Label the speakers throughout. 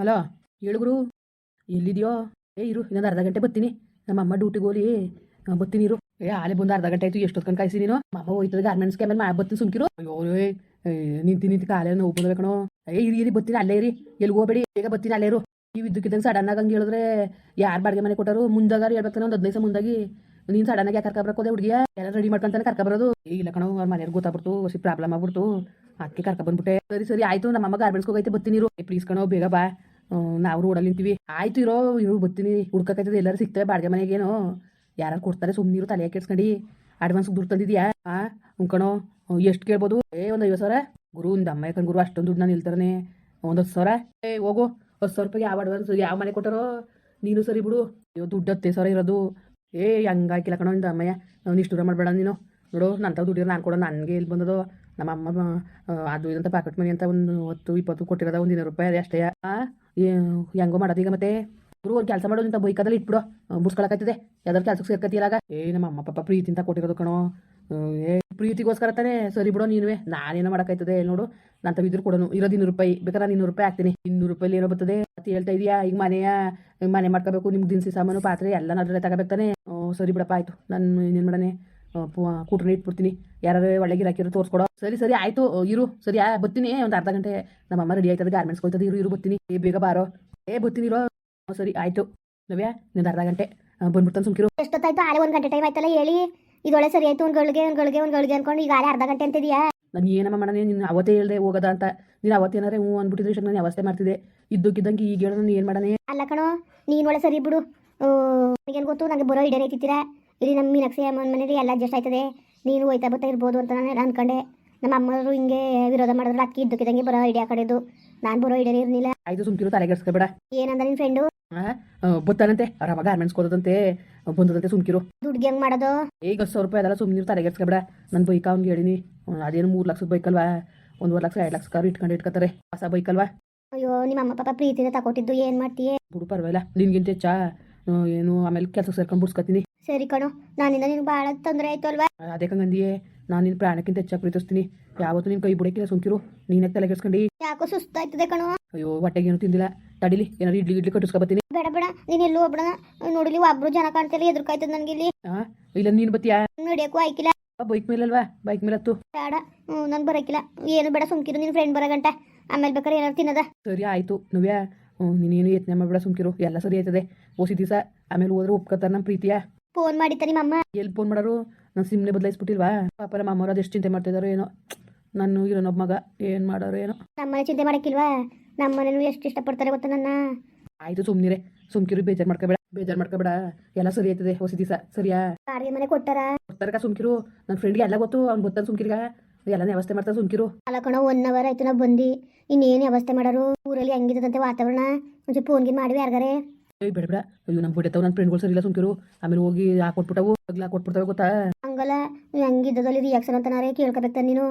Speaker 1: Hello ಹೇಳುಗುರು ಎಲ್ಲಿದೆಯೋ? ಏ ಇರು ಇನ್ನೊಂದು ಅರ್ಧ ಗಂಟೆ ಬರ್ತೀನಿ. ನಮ್ಮಮ್ಮ ಡ್ಯೂಟಿಗೆ ಆ, ಬರ್ತೀನಿ ಇರು. ಏ ಆಲೆ ಬಂದು ಅರ್ಧ ಗಂಟೆ ಆಯ್ತು ಎಷ್ಟೊತ್ತು ಕಾಯಿಸಿ ನೀನು? ಅಮ್ಮ ಹೋಯ್ತದೆ ಗಾರ್ಮೆಂಟ್ಸ್ಗೆ ಆಮೇಲೆ ಮಾ ಬರ್ತೀನಿ ಸುಮ್ಕಿರು. ಅಯ್ಯೋ ಏ, ನಿಂತಿ ನಿಂತಿ ಕಾಲೇ ನೋವು ಕಣೋ. ಏ ಇರಿ ಇರಿ ಬರ್ತೀನಿ ಅಲ್ಲೇ ಇರಿ. ಎಲ್ಲಿ ಹೋಗ್ಬೇಡಿ. ಬೇಗ ಬರ್ತೀನಿ ಅಲ್ಲೇ ಇರು. ನೀವು ಇದ್ದಕ್ಕಿದ್ದಂಗೆ ಸಡನ್ ಆಗಿ ಹಂಗೆ ಹೇಳಿದ್ರೆ ಯಾರು ಬಾಡಿಗೆ ಮನೆ ಕೊಟ್ಟರು? ಮುಂದಾಗಾರು ಹೇಳ್ಬೇಕಾನೆ ಒಂದು ಹದಿನೈದು ಮುಂದಾಗಿ? ನೀನು ಸಡನ್ ಆಗಿ ಯಾಕೆ ಬರಕೋದೆ ಹುಡುಗಿಯ? ಎಲ್ಲ ರೆಡಿ ಮಾಡ್ಕೊಂತಾನೆ ಕರ್ಕ ಬರೋದು? ಏ ಇಲ್ಲ ಕಣೋ ಅವ್ರ ಮನೆಯವ್ರಿಗೆ ಗೊತ್ತಾಗ್ಬಿಡ್ತು ಸಿ ಪ್ರಾಬ್ಲಮ್ ಆಗ್ಬಿಡ್ತು. ಅದಕ್ಕೆ ಕರ್ಕ ಬಂದ್ಬಿಟ್ಟೆ. ಸರಿ ಸರಿ ಆಯ್ತು ನಮ್ಮ ಅಮ್ಮ ಗಾರ್ಮೆಂಟ್ಸ್ಗೆ ಹೋಗೈತೆ ಬರ್ತೀನಿ ಇರು. ಪ್ಲೀಸ್ ಕಣೋ ಬೇಗ ಬಾ. ನಾವು ರೋಡಲ್ಲಿ ನಿಂತೀವಿ. ಆಯ್ತು ಇರೋ, ಇರು, ಬರ್ತೀನಿ. ಹುಡ್ಕಕೈತದ ಎಲ್ಲರೂ ಸಿಗ್ತವೆ ಬಾಡಿಗೆ ಮನೆಗೇನು. ಯಾರು ಕೊಡ್ತಾರೆ ಸುಮ್ಮನಿರು ತಲೆ ಕೆಡ್ಸ್ಕೊಂಡು. ಅಡ್ವಾನ್ಸ್ ದುಡ್ಡು ತಂದಿದ್ಯಾ? ಆ ಕಣೋ. ಎಷ್ಟು ಕೇಳ್ಬೋದು? ಏ, ಒಂದು ಐವತ್ತು ಸಾವಿರ? ಗುರು ಒಂದು ಅಮ್ಮ ಯಾಕಂದ್ ಗುರು, ಅಷ್ಟೊಂದು ದುಡ್ಡು ನಾನು ನಿಲ್ತಾನೆ ಒಂದು ಹತ್ತು ಸಾವಿರ? ಏ, ಹೋಗು. ಹತ್ತು ಸಾವಿರ ರೂಪಾಯಿ ಯಾವ ಅಡ್ವಾನ್ಸ್ ಯಾವ ಮನೆ ಕೊಟ್ಟಾರೋ? ನೀನು ಸರಿ ಬಿಡು. ಅಯ್ಯೋ, ದುಡ್ಡು ಹತ್ತೇ ಸಾವಿರ ಇರೋದು. ಏ ಹಂಗಾಕಿಲ್ಲ ಕಣೋ ಇಂದ ಅಮ್ಮಯ್ಯ. ಅವ್ನು ಇಷ್ಟು ದೂರ ಮಾಡಬೇಡ ನೀನು. ನೋಡು ನನ್ನ ತಾವು ದುಡ್ಡಿರೋ ನಾನು ಕೊಡೋ, ನನಗೆ ಇಲ್ಲಿ ಬಂದದು. ನಮ್ಮ ಅಮ್ಮ ಅದು ಇದಂತ ಪಾಕೆಟ್ ಮನಿ ಅಂತ ಒಂದು ಹತ್ತು, ಇಪ್ಪತ್ತು ಕೊಟ್ಟಿರೋದ, ಒಂದು ಇನ್ನೂರು ರೂಪಾಯಿ ಅದೇ ಅಷ್ಟೇ. ಹೆಂಗೋ ಮಾಡೋದು ಈಗ ಮತ್ತೆ? ಗುರು, ಒಂದು ಕೆಲಸ ಮಾಡೋದು ಅಂತ ಬೈಕದಲ್ಲಿ ಇಟ್ಬಿಡು. ಯಾವ್ದಾದ್ರು ಯಾವ್ದಾರು ಸೇರ್ಕತಿ ಇಲ್ಲಾಗ ಏ, ನಮ್ಮ ಅಮ್ಮ, ಪಾಪ ಪ್ರೀತಿ ಅಂತ ಕೊಟ್ಟಿರೋದು ಕಣೋ. ಏ, ಪ್ರೀತಿಗೋಸ್ಕರ ತಾನೇ ಸರಿ ಬಿಡೋ ನೀನುವೆ. ನಾನೇನೋ ಮಾಡೋಕ್ಕಾಯ್ತದೆ ನೋಡು. ನಾನು ತಗಿದ್ರು ಕೊಡೋನು. ಇರೋದು ಇನ್ನೂರು ರೂಪಾಯಿ. ಬೇಕಾದ್ರೆ ನಾನು ಇನ್ನೂರು ರೂಪಾಯಿ ಹಾಕ್ತೀನಿ. ಇನ್ನೂರು ರೂಪಾಯಿ ಏನೋ ಬರ್ತದೆ. ಅಂತ ಹೇಳ್ತಾ ಇದೀಯಾ? ಈಗ ಮನೆಯ ಮನೆ ಮಾಡ್ಕೋಬೇಕು. ನಿಮ್ಗೆ ದಿನಸಿ ಸಾಮಾನು, ಪಾತ್ರೆ ಎಲ್ಲ ಅದ್ರಲ್ಲೇ ತಗೋಬೇಕಾನೆ ಸರಿ ಬಿಡಪ್ಪ, ಆಯ್ತು. ನಾನು ಇನ್ನೇನು ಮಾಡನೆ ಕೂಟ್ರನ್ನ ಇಟ್ಬಿಡ್ತೀನಿ ಯಾರು ಒಳ್ಳೆ ಹಾಕಿರೋ ತೋರಿಸ್ಕೊಡೋ. ಸರಿ ಸರಿ ಆಯ್ತು ಇರು. ಸರಿ ಆ ಬರ್ತೀನಿ. ಒಂದು ಅರ್ಧ ಗಂಟೆ ನಮ್ಮ ಅಮ್ಮ ರೆಡಿ ಆಯ್ತದ ಗಾರ್ಮೆಂಟ್ಸ್ ಹೋಯ್ತದೆ ಇರು ಇರು ಬರ್ತೀನಿ. ಏ ಬೇಗ ಬಾರೋ. ಏ ಬರ್ತೀನಿ ಇರೋ. ಸರಿ ಆಯ್ತು. ನವ್ಯ ನಿನ್ ಅರ್ಧ ಗಂಟೆ. ಬಂದ್ಬಿಡ್ತಾನೆ ಸುಮ್ಕಿರು.
Speaker 2: ಎಷ್ಟೊತ್ತಾಯ್ತು? ಆಲೆ ಒಂದು ಗಂಟೆ ಟೈಮ್ ಆಯ್ತಲ್ಲ ಹೇಳಿ. ಇದೊಳೆ ಸರಿ ಆಯ್ತು ಒಂದು ಗಳಿಗೆ ಒಂದು ಗಳಿಗೆ ಒಂದು ಗಳಿಗೆ ಅನ್ಕೊಂಡು ಈಗ ಆಲೆ ಅರ್ಧ ಗಂಟೆ ಅಂತಿದ್ಯಾ?
Speaker 1: ನಾನು ಏನಮ್ಮ ಮಾಡೋಣ? ನೀನು ಅವತ್ತೇ ಹೇಳ್ದೆ ಹೋಗೋದ ಅಂತ. ನೀನು ಅವತ್ತೇನಾರೆ ಹ್ಞೂ ಅಂದ್ಬಿಟ್ಟಿದ್ರೆ ನಾನು ಅವಸ್ಥೆ ಮಾಡ್ತಿದ್ದೆ. ಇದ್ದಕ್ಕಿದ್ದಂಗೆ ಈಗ ಹೇಳೋ ನಾನು ಏನು ಮಾಡೋಣ?
Speaker 2: ಅಲ್ಲ ಕಣೋ ನೀನು ಒಳ್ಳೆ ಸರಿ ಬಿಡು. ನನಗೇನು ಗೊತ್ತು? ನನಗೆ ಬರೋ ಇಡೇ ಐತಿತ್ತೀರಾ ಇಲ್ಲಿ ನಮ್ಮ ಮೀನಾಕ್ಷಿ ಅಮ್ಮನ ಮನೇಲಿ ಎಲ್ಲ ಅಡ್ಜಸ್ಟ್ ಆಯ್ತದೆ. ನೀನು ಹೋಯ್ತಾ ಬರ್ತಾ ಇರ್ಬೋದು ಅಂತ ನಾನು ಅನ್ಕೊಂಡೆ. ನಮ್ಮ ಅಮ್ಮರು ಹಿಂಗೆ ವಿರೋಧ ಮಾಡಿದ್ರೆ. ಅಕ್ಕಿ ಇದ್ದಕ್ಕಿದಂಗೆ ಬರೋ ಐಡಿಯಾ ಕಡೆದು. ನಾನು ಬರೋ ಐಡಿಯಾ ಇರಲಿಲ್ಲ.
Speaker 1: ಆಯ್ತು ಸುಮ್ಕಿರು ತಲೆಗೆಡ್ಸ್ಕೊಬೇಡ
Speaker 2: ಏನಂದ ನಿನ್ ಫ್ರೆಂಡು
Speaker 1: ಬತ್ತಾನಂತೆ ಆರಾಮ ಗಾರ್ಮೆಂಟ್ಸ್ ಕೊಡೋದಂತೆ ಬಂದದಂತೆ ಸುಮ್ಕಿರು
Speaker 2: ದುಡ್ಡು ಹೆಂಗ್ ಮಾಡೋದು?
Speaker 1: ಈಗ ಹತ್ತು ಸಾವಿರ ರೂಪಾಯಿ ಅದಲ್ಲ ಸುಮ್ಮನೆ ತಲೆಗೆಡ್ಸ್ಕೊಬೇಡ ನನ್ನ ಬೈಕ್ ಅವ್ನಿಗೆ ಹೇಳಿನಿ. ಅದೇನು ಮೂರು ಲಕ್ಷದ ಬೈಕ್ ಅಲ್ವಾ? ಒಂದುವರೆ ಲಕ್ಷ ಎರಡು ಲಕ್ಷ ಕಾರು ಇಟ್ಕೊಂಡು ಇಟ್ಕೊತಾರೆ ಹೊಸ ಬೈಕ್ ಅಲ್ವಾ?
Speaker 2: ಅಯ್ಯೋ ನಿಮ್ಮ ಅಮ್ಮ ಪಾಪ ಪ್ರೀತಿಯಿಂದ ತಗೊಟ್ಟಿದ್ದು ಏನು ಮಾಡ್ತೀಯ?
Speaker 1: ಬಿಡು ಪರವಾಗಿಲ್ಲ. ನಿನ್ಗಿಂತ ಚಾ ಏನು ಆಮೇಲೆ ಕೆಲಸ ಸೇರ್ಕೊಂಡು ಬಿಡ್ಸ್ಕೊತೀನಿ.
Speaker 2: ಸರಿ ಕಣೋ ನಾನಿಂದ ನಿನ್ಗೆ ಭಾಳ ತೊಂದರೆ ಆಯ್ತು ಅಲ್ವಾ
Speaker 1: ಅದೇ ಕಂಗಂದಿಯೇ ನಾನು ನಿನ್ನ ಪ್ರಾಣಕ್ಕಿಂತ ಹೆಚ್ಚಾಗಿ ಪ್ರೀತಿಸ್ತೀನಿ. ಯಾವತ್ತೂ ನಿನ್ನ ಕೈ ಬಿಡಕ್ಕಿಲ್ಲ ಸುಮ್ಕಿರು ತಲೆ ತಲೆಗೆಡ್ಸ್ಕೊಂಡು
Speaker 2: ಯಾಕೋ ಸುಸ್ತಾಯ್ತದೆ ಕಣೋ.
Speaker 1: ಅಯ್ಯೋ ಹೊಟ್ಟೆಗೆ ಏನು ತಿಂದಿಲ್ಲ. ತಡಿಲಿ ಏನಾದ್ರು ಇಡ್ಲಿ ಇಡ್ಲಿ ಕಟ್ಟಿಸ್ಕೊಬತ್ತೀನಿ
Speaker 2: ಬೇಡ ಬೇಡ ನೀನು ಎಲ್ಲೂ ಒಬ್ಬಣ ನೋಡಿಲಿ ಒಬ್ರು ಜನ ಕಾಣ್ತಿಲ್ಲ ಎದುರ್ಕಾಯ್ತದ ನನಗೆ ಇಲ್ಲಿ.
Speaker 1: ಹಾಂ ಇಲ್ಲ ನೀನು ಬತ್ತೀಯಾ
Speaker 2: ನಡಿಯಕ್ಕೂ ಆಯ್ಕಿಲ್ಲ.
Speaker 1: ಬೈಕ್ ಮೇಲಲ್ವಾ? ಬೈಕ್ ಮೇಲೆ ಹತ್ತು.
Speaker 2: ಬೇಡ ನಾನು ಬರಕಿಲ್ಲ. ಏನು ಬೇಡ ಸುಮ್ಕಿರು ನಿನ್ನ ಫ್ರೆಂಡ್ ಬರೋ ಗಂಟ. ಆಮೇಲೆ ಬೇಕಾದ್ರೆ ಏನಾರು ತಿನ್ನದ.
Speaker 1: ಸರಿ ಆಯ್ತು. ನವ್ಯಾ ನೀನೇನು ಯತ್ನ ಮಾಡಬೇಡ ಸುಮ್ಕಿರು. ಎಲ್ಲ ಸರಿ ಆಯ್ತದೆ. ಓಸಿ ದಿವಸ ಆಮೇಲೆ ಹೋದ್ರೆ ಒಪ್ಕೋತಾರೆ ನಮ್ಮ ಪ್ರೀತಿಯ?
Speaker 2: ಫೋನ್ ಮಾಡಿತ್ತ ನಿಮ್ಮ ಅಮ್ಮ?
Speaker 1: ಎಲ್ಲಿ ಫೋನ್ ಮಾಡೋರು? ನಾನು ಸಿಮ್ನೆ ಬದಲಾಯಿಸ್ಬಿಟ್ಟಿಲ್ವಾ? ಪಾಪ ನಮ್ಮ ಅಮ್ಮವ್ರು ಅದೆಷ್ಟು ಚಿಂತೆ ಮಾಡ್ತಿದಾರೋ ಏನೋ. ನಾನು ಇರೋನೊಬ್ಬ ಮಗ ಏನ್ ಮಾಡೋರು ಏನೋ.
Speaker 2: ನಮ್ಮನೆ ಚಿಂತೆ ಮಾಡಕ್ಕಿಲ್ವಾ? ನಮ್ಮ ಮನೇನು ಎಷ್ಟು ಇಷ್ಟಪಡ್ತಾರೆ ಗೊತ್ತಾ ನನ್ನ?
Speaker 1: ಆಯ್ತು ಸುಮ್ನಿರೆ. ಸುಮ್ಕಿರು ಬೇಜಾರ್ ಮಾಡ್ಕೋಬೇಡ. ಬೇಜಾರ್ ಮಾಡ್ಕೋಬೇಡ. ಎಲ್ಲ ಸರಿ ಆಯ್ತದೆ ಹೊಸ ದಿವಸ. ಸರಿಯಾ?
Speaker 2: ಬಾಡಿಗೆ ಮನೆ ಕೊಟ್ಟಾರ
Speaker 1: ಕೊಡ್ತಾರಕ ಸುಮ್ಕಿರು. ನನ್ನ ಫ್ರೆಂಡ್ಗೆ ಎಲ್ಲ ಗೊತ್ತು ಅವ್ನ್ ಗೊತ್ತಾನ ಸುಮ್ಕಿರ್ಗ. ಎಲ್ಲ ವ್ಯವಸ್ಥೆ ಮಾಡ್ತಾರೆ ಸುಮ್ಕಿರು.
Speaker 2: ಅಲ್ಲ ಕಣೋ ಒನ್ ಅವರ್ ಆಯ್ತು ನಾ ಬಂದಿ ಇನ್ನೇನು ವ್ಯವಸ್ಥೆ ಮಾಡಾರು? ಊರಲ್ಲಿ ಹೆಂಗಿದಂತೆ ವಾತಾವರಣ. ಒಂಚೂರು ಫೋನ್ಗೆ ಮಾಡಿ ಯಾರಿಗಾರೆ?
Speaker 1: ಏಯ್ ಬೇಡ ಬೇಡ. ಅಯ್ಯೋ ನಮ್ಮ ಬಿಡತ್ತವ ನನ್ನ ಫ್ರೆಂಡ್ಗಳು ಸರಿ ಇಲ್ಲ ಸುಮ್ಕಿರು. ಆಮೇಲೆ ಹೋಗಿ ಹಾಕೊಟ್ಬಿಟ್ಟವು ಅಗ್ಲ ಕೊಟ್ಬಿಡ್ತಾವೆ ಗೊತ್ತಾ?
Speaker 2: ಹಂಗಲ್ಲ ಹಂಗಿದ್ದದಲ್ಲಿ ರಿಯಾಕ್ಷನ್ ಅಂತಾನಾರೆ ಕೇಳ್ಕೊಬೇಕು ನೀನು.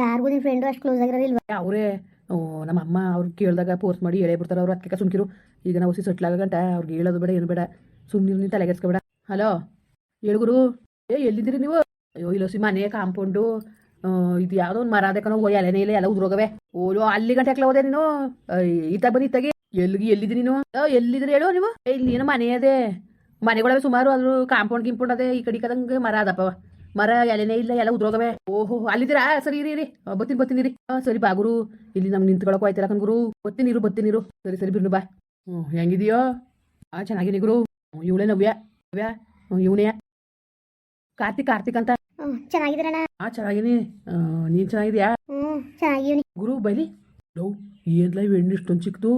Speaker 2: ಯಾರಿಗೂ ನಿನ್ನ ಫ್ರೆಂಡು ಅಷ್ಟು ಕ್ಲೋಸ್ ಆಗಿರೋದಿಲ್ವಾ
Speaker 1: ಅವರೇ ನಮ್ಮ ಅಮ್ಮ ಅವ್ರು ಕೇಳಿದಾಗ ಫೋರ್ಸ್ ಮಾಡಿ ಹೇಳೇ ಬಿಡ್ತಾರೆ ಅವ್ರು. ಅದಕ್ಕೆ ಸುಮ್ಕಿರು. ಈಗ ನಾವು ಹೊಸಿ ಸೆಟ್ಲ್ ಆಗೋ ಗಂಟ ಅವ್ರಿಗೆ ಹೇಳೋದು ಬೇಡ ಏನು ಬೇಡ. ಸುಮ್ಮನೆ ನೀನು ತಲೆಗೆಡ್ಸ್ಕೊಬೇಡ ಹಲೋ? ಹೇಳ್ಗುರು ಏ ಎಲ್ಲಿದ್ದೀರಿ ನೀವು? ಅಯ್ಯೋ ಇಲ್ಲ ಸಿ ಮನೆ ಕಾಂಪೌಂಡು. ಇದು ಯಾವುದೋ ಒಂದು ಮರ ಅದಕ್ಕೆ ಓ ಇಲ್ಲ ಎಲ್ಲ ಉದ್ರೋಗವೆ. ಓಲೋ ಅಲ್ಲಿ ಗಂಟೆ ಹಾಕ್ಲ ಹೋದೆ ನೀನು? ಈತ ಬನ್ನಿ ಇತ್ತಾಗಿ ಎಲ್ಲಿಗೆ ಎಲ್ಲಿದ್ರಿ ನೀನು ಎಲ್ಲಿದ್ರಿ ಹೇಳು ನೀವು? ಇಲ್ಲಿ ಏನೋ ಮನೆ ಅದೇ. ಮನೆಗಳವೆ ಸುಮಾರು ಅದ್ರ ಕಾಂಪೌಂಡ್ ಗಿಂಪೌಂಡ್ ಅದೇ ಈ ಕಡೆ ಕದಂಗೆ ಮರ ಅದಪ್ಪ ಮರ ಎಲೆನೇ ಇಲ್ಲ ಎಲ್ಲ ಉದ್ರೋಗವೆ. ಓಹೋ ಅಲ್ಲಿದ್ದೀರಾ? ಸರಿ ಇರಿ ಇರಿ. ಬತ್ತೀನಿ ಬತ್ತೀನಿ ಬರ್ತೀನಿ ಇರಿ. ಸರಿ ಬಾ ಗುರು. ಇಲ್ಲಿ ನಮ್ಗೆ ನಿಂತ್ಕೊಳಕ್ ಆಯ್ತಿಲ್ಲ ಕಣ್ಗುರು ಬತ್ತೀನಿ ಇರು ಬರ್ತೀನಿ ಇರು. ಸರಿ ಸರಿ ಬಿರ್ನು ಬಾ. ಹ್ಞೂ ಹೆಂಗಿದೆಯೋ? ಹಾಂ ಚೆನ್ನಾಗಿನಿ ಗುರು. ಇವಳೇ ನವ್ಯ. ನವ್ಯ. ಇವನೇ. ಕಾರ್ತಿಕ್ ಕಾರ್ತಿಕ್ ಅಂತ.
Speaker 2: ಚೆನ್ನಾಗಿದ್ದೀರಣ್ಣ
Speaker 1: ಆ ಚೆನ್ನಾಗಿನಿ ನೀನು ಚೆನ್ನಾಗಿದ್ಯಾ?
Speaker 2: ಹ್ಞೂ ಚೆನ್ನಾಗಿವ್ನಿ
Speaker 1: ಗುರು ಬೈಲಿ. ಲವ್ ಏನ್ಲ ಇವು ಹೆಣ್ಣು ಇಷ್ಟೊಂದು ಚಿಕ್ಕದು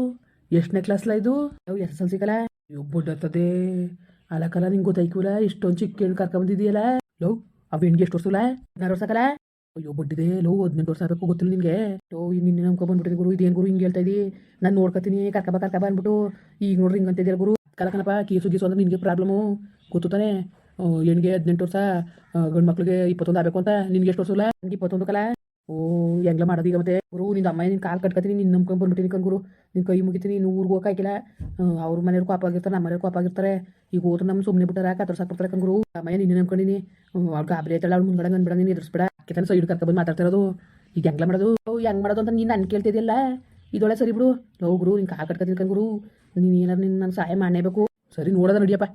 Speaker 1: ಎಷ್ಟನೇ ಕ್ಲಾಸ್ಲ ಇದು? ಯಾವ ಎಸ್ ಎಲ್ ಸಿಗಲ್ಲ ಬುಡ್ಡತ್ತದೆ ಅಲಕಲ ನಿಂಗೆ ಗೊತ್ತಾಯ್ಕೂಲ? ಇಷ್ಟೊಂದು ಚಿಕ್ಕ ಹೆಣ್ಣು ಕರ್ಕೊಂಬಂದಿದೆಯಲ್ಲ ಲವ್ ಆ ಹೆಣ್ಗೆ ಎಷ್ಟು ವರ್ಷಲ್ಲ ಹದಿನಾರು ವರ್ಷ ಆಗಲ್ಲ ಅಯ್ಯೋ, ಬಡ್ಡಿದೆ. ಲೋ, ಹದಿನೆಂಟು ವರ್ಷ ಆಗಬೇಕು ಗೊತ್ತಿಲ್ಲ ನಿನಗೆ. ಲೋ ನಿನ್ನೆ ನಿನ್ನೆ ಬಂದ್ಬಿಟ್ಟಿದೆ ಗುರು. ಇದೇನು ಗುರು ಹಿಂಗೆ ಹೇಳ್ತಾ ಇದ್ದಿ ನಾನು ನೋಡ್ಕೊತೀನಿ ಕರ್ಕಬ ಕರ್ಕಬ ಅಂದ್ಬಿಟ್ಟು ಈಗ ನೋಡ್ರಿ ಹಿಂಗೆ ಅಂತಿದ್ದೀರ ಗುರು. ಕಲಕನಪ್ಪ ಕೀಸು ಗೀಸು ಅಂದ್ರೆ ನಿನಗೆ ಪ್ರಾಬ್ಲಮು. ಗೊತ್ತಾನೆ ಹೆಣ್ಗೆ ಹದಿನೆಂಟು ವರ್ಷ ಗಂಡು ಮಕ್ಳಿಗೆ ಇಪ್ಪತ್ತೊಂದು ಆಗಬೇಕು ಅಂತ. ನಿನ್ಗೆ ಎಷ್ಟು ವರ್ಷ ಇಲ್ಲ ನನಗೆ ಇಪ್ಪತ್ತೊಂದು ಕಲ? ಓ, ಹೆಂಗ್ಲ ಮಾಡೋದು ಈಗ ಮತ್ತೆ? ಗುರು, ನಿಂದ ಅಮ್ಮ ನಿನ್ನ ಕಾಲು ಕಟ್ಕೊತೀನಿ ನಿನ್ನ ನಂಬ್ಕೊಂಡು ಬಂದ್ಬಿಟ್ಟಿನಿ ಕಣ್ ಗುರು. ನಿನ್ನ ಕೈ ಮುಗಿತೀನಿ, ನೀನು ಊರಿಗೆ ಹೋಗಾಕಿಲ್ಲ ಅವ್ರ ಮನೆಯವ್ರು ಕೋಪ ಆಗಿರ್ತಾರೆ ನಮ್ಮ ಮನೆಯವ್ರು ಕೋಪ ಆಗಿರ್ತಾರೆ. ಈಗ ಹೋದ್ರೆ ನಮ್ಮ ಸುಮ್ಮನೆ ಬಿಟ್ಟಾರ ಕತ್ರ ಸಾಕ್ಬಿಡ್ತಾರೆ ಕಣ್ ಗುರು ಅಮ್ಮ ನಿನ್ನೆ ನಂಬ್ಕೊಂಡಿನಿ ಅವ್ರು ಗಾಬರಿ ಆಯ್ತಾಳ, ಅವ್ಳು ಮುಂದ್ಗಡೆ ಅಂದ್ಬಿಡ ನೀನು ಎದುರಿಸ್ಬೇಡ. ಕೆತ್ತನ ಸೈಡ್ ಕರ್ಕೊಬಂದು ಮಾತಾಡ್ತಿರೋದು. ಈಗ ಹೆಂಗ್ಲ ಮಾಡೋದು? ಹೆಂಗ್ ಮಾಡೋದು ಅಂತ ನೀನು ನನ್ ಕೇಳ್ತಿದ್ದಿಲ್ಲ ಇದೊಳೆ ಸರಿ ಬಿಡು. ಲವ್ ಗುರು, ನಿನ್ ಕಾ ಕಟ್ಕತಿನಿ ತಿನ್ಕೊಂಡು ಗುರು ನೀನು ಏನಾರು ನಿನ್ನ ನನ್ನ ಸಹಾಯ ಮಾಡೇಬೇಕು ಸರಿ ನೋಡೋದ ನಡಿಯಪ್ಪ.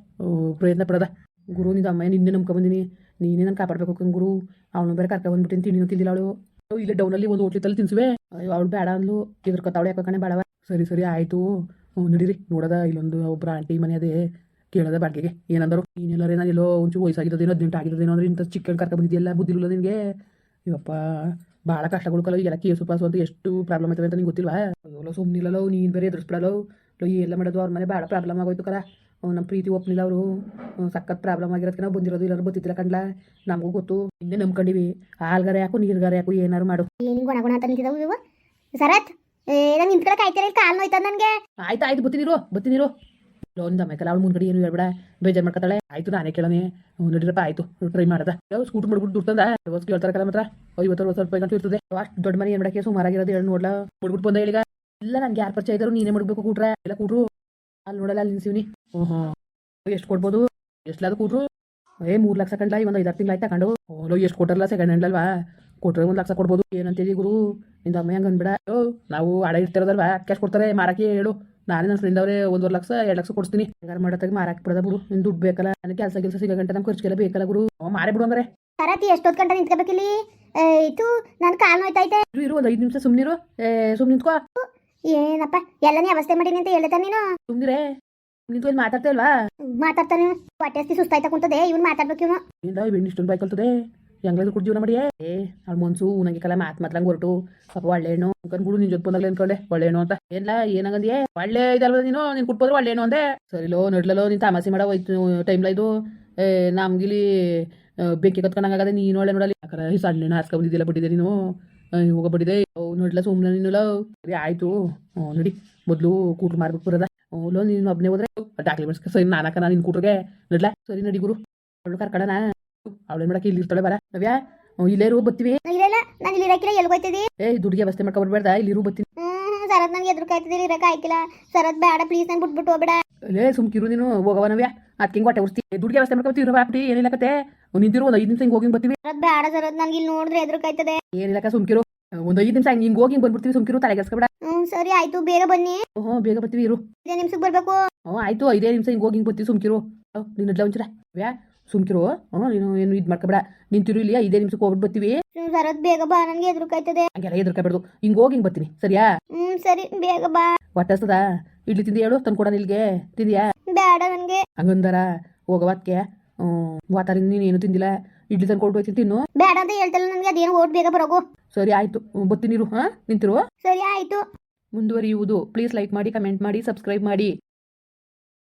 Speaker 1: ಪ್ರಯತ್ನ ಪಡೋದ. ಗುರು, ನಿಂದು ಅಮ್ಮ ನಿನ್ನೆ ನಂಬ್ಕೊಂಬಂದಿನಿ ನೀನೇ ನನ್ನ ಕಾಪಾಡಬೇಕು ಕಂಗ್ರು. ಗುರು ಅವನು ಬೇರೆ ಕರ್ಕೊಂಡ್ಬಂದ್ಬಿಟ್ಟಿನಿ ತಿಂಡಿನೂ ತಿಂದಿಲ್ಲ ಅವಳು. ಇಲ್ಲೇ ಡೌನಲ್ಲಿ ಒಂದು ಹೋಟ್ಲಿತ್ತಲ್ಲಿ ತಿನ್ಸುವೆ? ಅವಳು ಬೇಡ ಅಂದ್ಲು. ಇದ್ರ ಕತ್ತಾವಳೆ ಯಾಕೆ ಕಣೆ ಬೇಡವ ಸರಿ ಸರಿ, ಆಯಿತು. ನಡೀರಿ. ನೋಡದ, ಇಲ್ಲೊಂದು ಒಬ್ಬರ ಆಂಟಿ ಮನೆ ಅದೇ. ಕೇಳೋದ ಬಾಡಿಗೆಗೆ. ಏನಂದರು? ನೀನೆಲ್ಲರೇ ನಾನು ಎಲ್ಲೋ ಒಂಚೂರು ವಯಸ್ಸಾಗಿರೋದೇನೋ ಹದಿನೆಂಟು ಆಗಿರೋದೇನೋ ಅಂದ್ರೆ ಇಂಥ ಚಿಕ್ಕನ್ ಕರ್ಕೊಂಡು ಬಂದಿದೆಯಲ್ಲ ಬುದ್ಧಿಲ್ಲ ನಿನಗೆ? ಇವಪ್ಪ ಭಾಳ ಕಷ್ಟಗಳು ಎಲ್ಲ ಕೇಸು ಪಾಸು ಅಂತ ಎಷ್ಟು ಪ್ರಾಬ್ಲಮ್ ಆಯ್ತವೆ ಅಂತ ನಿಂಗೆ ಗೊತ್ತಿಲ್ವಾ? ಅಯ್ಯೋ ಸುಮ್ಮನಿಲ್ಲೋ ನೀನು ಬೇರೆ ಎದುರಿಸ್ಬಿಡಲ್ಲೋ ಲೋ ಎಲ್ಲ ಮಾಡೋದು ಅವ್ರ ಮನೆ ಭಾಳ ಪ್ರಾಬ್ಲಮ್ ಆಗೋಯ್ತು ಕರ. ನಮ್ಮ ಪ್ರೀತಿ ಒಪ್ಪಲಿಲ್ಲ ಅವರು. ಸಖತ್ ಪ್ರಾಬ್ಲಮ್ ಆಗಿರೋದಕ್ಕೆ ನಾವು ಬಂದಿರೋದು ಎಲ್ಲರೂ ಗೊತ್ತಿದ್ದಿಲ್ಲ ಕಂಡ್ಲ? ನಮಗೂ ಗೊತ್ತು. ಇನ್ನೇ ನಂಬ್ಕೊಂಡಿವಿ. ಹಾಲ್ಗಾರ ಯಾಕು ನೀರ್ಗಾರ ಯಾಕು ಏನಾರು ಮಾಡು.
Speaker 2: ಸರತ್? ಏ, ನಾನು ನಿಂತ್ಕೊಳಕ್ ಆಯ್ತಾರ ಕಾಲು ನೋಯ್ತದ ನನಗೆ?
Speaker 1: ಆಯ್ತು ಆಯ್ತು ಬತ್ತಿನಿರು ಬತ್ತಿನಿರು ಲೋನ್ ಮೈಕಲ ಅವಳು ಮುಂದ್ಗಡೆ ಏನು ಹೇಳ್ಬೇಡ. ಬೇಜಾರ್ ಮಾಡ್ಕೊತಾಳೆ. ಆಯ್ತು, ನಾನೇ ಕೇಳನೆ ನೋಡಿದ್ರಪ್ಪ, ಆಯ್ತು. ಟ್ರೈ ಮಾಡದ. ಯಾವ ಸ್ಕೂಟ್ ಮಾಡ್ಬಿಟ್ಟು ದುಡ್ತಂದ ಇವತ್ತು ಕೇಳ್ತಾರೆ ಮಾತ್ರ. ಐವತ್ತು ಅರವತ್ತು ರೂಪಾಯಿ ಗಂಟೆ ಇರ್ತದೆ. ಅಷ್ಟು ದೊಡ್ಡ ಮನೆ ಏನು ಮಾಡಕ್ಕೆ? ಸುಮಾರಾಗಿರೋದು ಹೇಳಿ ನೋಡ್ಲಾ. ಬಿಡ್ಬಿಟ್ಟು ಬಂದ ಹೇಳಿಗ ಇಲ್ಲ ನನಗೆ ಯಾರು ಪರಿಚಯ ಇದ್ದಾರು ನೀನೇ ಮಾಡ್ಬೇಕು ಕೂಟ್ರೆ. ಎಲ್ಲ ಕೂಟ್ರು. ಅಲ್ಲಿ ನೋಡಲ್ಲ, ಅಲ್ಲಿ ನಿಲ್ಸಿವ್ನಿ. ಓಹೋ. ಎಷ್ಟು ಕೊಡ್ಬೋದು? ಎಷ್ಟ್ಲಾದ ಕೂಟ್ರು? ಏ, ಮೂರು ಲಕ್ಷ ಕಂಡ್ಲ ಒಂದು ಐದಾರು ತಿಂಗಳು ಆಯ್ತು ತಗೊಂಡು ಓಲೋ ಎಷ್ಟು ಕೊಟ್ಟರಲ್ಲ ಸೆಕೆಂಡ್ ಹ್ಯಾಂಡ್ ಅಲ್ವಾ? ಕೊಟ್ರೆ ಒಂದು ಲಕ್ಷ ಕೊಡ್ಬೋದು. ಏನಂತೇಳಿ ಗುರು ನಿಂದ ಅಮ್ಮ ಹೆಂಗೆ ಅನ್ಬೇಡ ಅಯ್ಯೋ ನಾವು ಅಡ ಇರ್ತಿರೋದಲ್ವಾ? ಕ್ಯಾಶ್ ಕೊಡ್ತಾರೆ ಮಾರಾಕಿ ಹೇಳು. ನಾನೇ ನನ್ನ ಫ್ರೆಂಡ್ ಅವರೇ ಒಂದೂವರೆ ಲಕ್ಷ ಎರಡು ಲಕ್ಷ ಕೊಡ್ತೀನಿ ಹಂಗಾರ ಮಾಡತ್ತಾಗ ಮಾರಾಕಿ ಬಿಡದ ಬಿಡು ನಿನ್ ದುಡ್ಡು ಬೇಕಲ್ಲ? ನನಗೆ ಕೆಲಸ ಕೆಲಸ ಸಿಗೋ ಗಂಟೆ ನಮ್ಮ ಖರ್ಚಿಗೆಲ್ಲ ಬೇಕಲ್ಲ ಗುರು. ಮಾರೇ ಬಿಡು ಅಂದ್ರೆ
Speaker 2: ಸರತ್ ಎಷ್ಟೊತ್ತು ಗಂಟೆ ನಿಂತ್ಕೋಬೇಕಿಲ್ಲಿ ಇದು ನನ್ನ ಕಾಲು ನೋಯ್ತೈತೆ
Speaker 1: ಇರು ಒಂದು ಐದು ನಿಮಿಷ ಸುಮ್ಮನಿರು ಏ ಸುಮ್ಮನೆ ನಿಂತ್ಕೋ.
Speaker 2: ಏನಪ್ಪ ಎಲ್ಲನೇ ಅವಸ್ಥೆ ಮಾಡೀನಿ ಅಂತ ಹೇಳ್ತಾ ನೀನು?
Speaker 1: ಸುಮ್ಮನಿರೇ ನಿಂತು ಇಲ್ಲಿ ಮಾತಾಡ್ತಾ ಇಲ್ವಾ?
Speaker 2: ಮಾತಾಡ್ತಾನೆ ಹೊಟ್ಟೆ ಸುಸ್ತಾಯ್ತಾ ಕುಂತದೆ ಇವ್ನು ಮಾತಾಡ್ಬೇಕು ಇವನು.
Speaker 1: ಇಂದ ಇಷ್ಟೊಂದು ಬೈಕ್ ಹೆಂಗ್ಲಾದ್ರು ಕುಡ್ ಜೀವನ ಮಾಡಿ ಏ ಅಲ್ಲಿ ಮನ್ಸು ನಂಗೆ ಕಲ, ಮಾತ್ ಮಾತ್ಲಂಗ್ ಹೊರಟು. ಸ್ವಲ್ಪ ಒಳ್ಳೆ ಹೆಣ್ಣು ಅನ್ಕೊಂಡ್ಬಿಡು ನಿನ್ ಜೊತೆ ಬಂದಾಗಲೇ ಅನ್ಕೊಂಡೆ. ಒಳ್ಳೆ ಹೆಣ್ಣು ಅಂತ. ಏನ್ಲ, ಏನಂಗಂದಿಯೇ? ಒಳ್ಳೆ ಇದಲ್ವ ನೀನು? ನೀನ್ ಕುಟ್ಬೋದ್ರೆ ಒಳ್ಳೆ ಹೆಣ್ಣು ಅಂದೆ. ಸರಿಲೋ ನಡ್ಲೋ ನಿನ್ ತಮಾಸೆ ಮಾಡೋ ಹೋಯ್ತು, ಟೈಮ್ಲ ಇದು. ಏ ನಮ್ಗಿಲಿ ಬೆಂಕಿ ಕತ್ಕೊಂಡಂಗಾಗದೆ ನೀನು ಒಳ್ಳೆ ನೋಡಲಿ. ಯಾಕಂದ್ರೆ ಈ ಸಣ್ಣ ಹಾಸ್ಕೊ ಬಂದಿದ್ದಿಲ್ಲ ಬಿಟ್ಟಿದೆ ನೀನು. ಹೋಗಬಿಟ್ಟಿದೆ ನೋಡ್ಲ ಸುಮ್ಮನೆ ನೀನು ಸರಿ, ಆಯ್ತು. ನೋಡಿ. ಮೊದಲು ಕೂಟ್ರು ಮಾರ್ಬೇಕು ಬರೋದ. ಲೋ, ನೀನು ಒಬ್ಬನೇ ಹೋದ್ರೆ. ಡಾಕ್ಯುಮೆಂಟ್ಸ್ ಸರಿ ನಾನಕ ನಾನು ನಿನ್ನ ಕೂಟ್ರಿಗೆ. ನಡ್ಲ. ಸರಿ, ನಡಿ ಗುರು. ಅವಳು ಕರ್ಕಡನ ಅವಳೇನ್ ಮಾಡಕ್ಕೆ ಇಲ್ಲಿ ಇರ್ತಾಳೆ ಬರ? ನವ್ಯಾ ಇಲ್ಲೇ ರೂ ಬತ್ತೀವಿ
Speaker 2: ಇಲ್ಲ ಇಲ್ಲ ನಾನು ಇಲ್ಲಿ ಇರಕ್ಕಿಲ್ಲ ಎಲ್ಗೋಯ್ತಿದಿ
Speaker 1: ಏ ದುಡ್ಡಿಗೆ ವ್ಯವಸ್ಥೆ ಮಾಡ್ಕೊಬರ್ಬೇಡ ಇಲ್ಲಿ ರೂ ಬತ್ತೀನಿ
Speaker 2: ಹ್ಮ್ ಸರತ್ ನನಗೆ ಎದುರುಕಾಯ್ತಿದ್ದೀರಿ ಇರಕ್ಕೆ ಆಯ್ತಿಲ್ಲ ಸರತ್ ಬೇಡ ಪ್ಲೀಸ್ ನಾನು ಬಿಟ್ಬಿಟ್ಟು ಹೋಗ್ಬೇಡ.
Speaker 1: ಲೇ ಸುಮ್ಕಿರು ನೀನು ಹೋಗವ ನವ್ಯಾ. ಅದಕ್ಕೆ ಹಿಂಗೆ ಹೊಟ್ಟೆ ಉರ್ತಿ ದುಡ್ಡಿಗೆ ವ್ಯವಸ್ಥೆ ಮಾಡ್ಕೊತೀವಿ ಇರೋ ಬಾಪ್ಟಿ ಏನಿಲ್ಲ ಕತೆ. ನಿಂತಿರು ಒಂದು ಐದು ನಿಮಿಷ ಹಿಂಗೆ ಹೋಗಿ ಬರ್ತೀವಿ.
Speaker 2: ಸರತ್ ಬೇಡ ಸರತ್ ನನಗೆ ಇಲ್ಲಿ ನೋಡಿದ್ರೆ ಎದುರುಕಾಯ್ತದೆ
Speaker 1: ಏನಿಲ್ಲ ಸುಮ್ಕಿರು ಒಂದು ಐದು ನಿಮಿಷ ಹಿಂಗೆ ಹೋಗಿ ಹಿಂಗೆ ಬಂದ್ಬಿಡ್ತೀವಿ ಸುಮ್ಕಿರು ತಲೆಗೆಸ್ಕೊಬೇಡ
Speaker 2: ಹ್ಮ್ ಸರಿ ಆಯ್ತು ಬೇಗ ಬನ್ನಿ.
Speaker 1: ಹ್ಞೂ ಬೇಗ ಬರ್ತೀವಿ ಇರು.
Speaker 2: ಐದೇ ನಿಮಿಷಕ್ಕೆ ಬರ್ಬೇಕು.
Speaker 1: ಹ್ಞೂ ಆಯ್ತು ಐದೇ ನಿಮಿಷ ಹಿಂಗೆ ಹೋಗಿ ಹಿಂಗೆ ಬರ್ತೀವಿ ಸುಮ್ಕಿರು. ನೀನು ಇಡ್ಲ ಒಂಚೂರ. ವ್ಯಾ ಸುಮ್ಕಿರು. ಹ್ಞೂ ನೀನು ಏನು ಇದು ಮಾಡ್ಕೊಬೇಡ. ನಿಂತಿರು ಇಲ್ಲಿ ಐದೇ ನಿಮಿಷಕ್ಕೆ ಹೋಗ್ಬಿಟ್ಟು ಬರ್ತೀವಿ.
Speaker 2: ಹ್ಮ್, ಸರತ್ ಬೇಗ ಬಾ ನನಗೆ ಎದುರುಕಾಯ್ತದೆ
Speaker 1: ಹಂಗೆಲ್ಲ ಎದುರ್ಕೊಬೇಡ್ದು ಹಿಂಗೆ ಹೋಗಿ ಹಿಂಗೆ ಬರ್ತೀನಿ ಸರಿಯಾ?
Speaker 2: ಹ್ಮ್ ಸರಿ ಬೇಗ ಬಾ.
Speaker 1: ಒಟ್ಟಸ್ತದ ಇಡ್ಲಿ ತಿಂದಿ ಹೇಳು ತಂದು ಕೊಡ ನಿಲ್ಗೆ ತಿಂದಿಯಾ?
Speaker 2: ಬೇಡ ನನಗೆ.
Speaker 1: ಹಂಗಂದಾರ ಹೋಗವತ್ಕೆ ವಾತಾರ ನೀನು ಏನು ತಿಂದಿಲ್ಲ. ಇಡ್ಲಿ ಕೊಟ್ಟು ಹೋಯ್ತೀನಿ ತಿನ್ನು
Speaker 2: ಬೇಡ ಅಂತ ಹೇಳ್ತಲ್ಲ ನನಗೆ ಅದೇನು ಓಟ್ ಬೇಗ ಬರೋಗು.
Speaker 1: ಸರಿ ಆಯ್ತು ಬರ್ತೀನಿ ಹಾಂ ನಿಂತಿರು.
Speaker 2: ಸರಿ ಆಯ್ತು.
Speaker 1: ಮುಂದುವರಿಯುವುದು. ಪ್ಲೀಸ್ ಲೈಕ್ ಮಾಡಿ ಕಮೆಂಟ್ ಮಾಡಿ ಸಬ್ಸ್ಕ್ರೈಬ್ ಮಾಡಿ.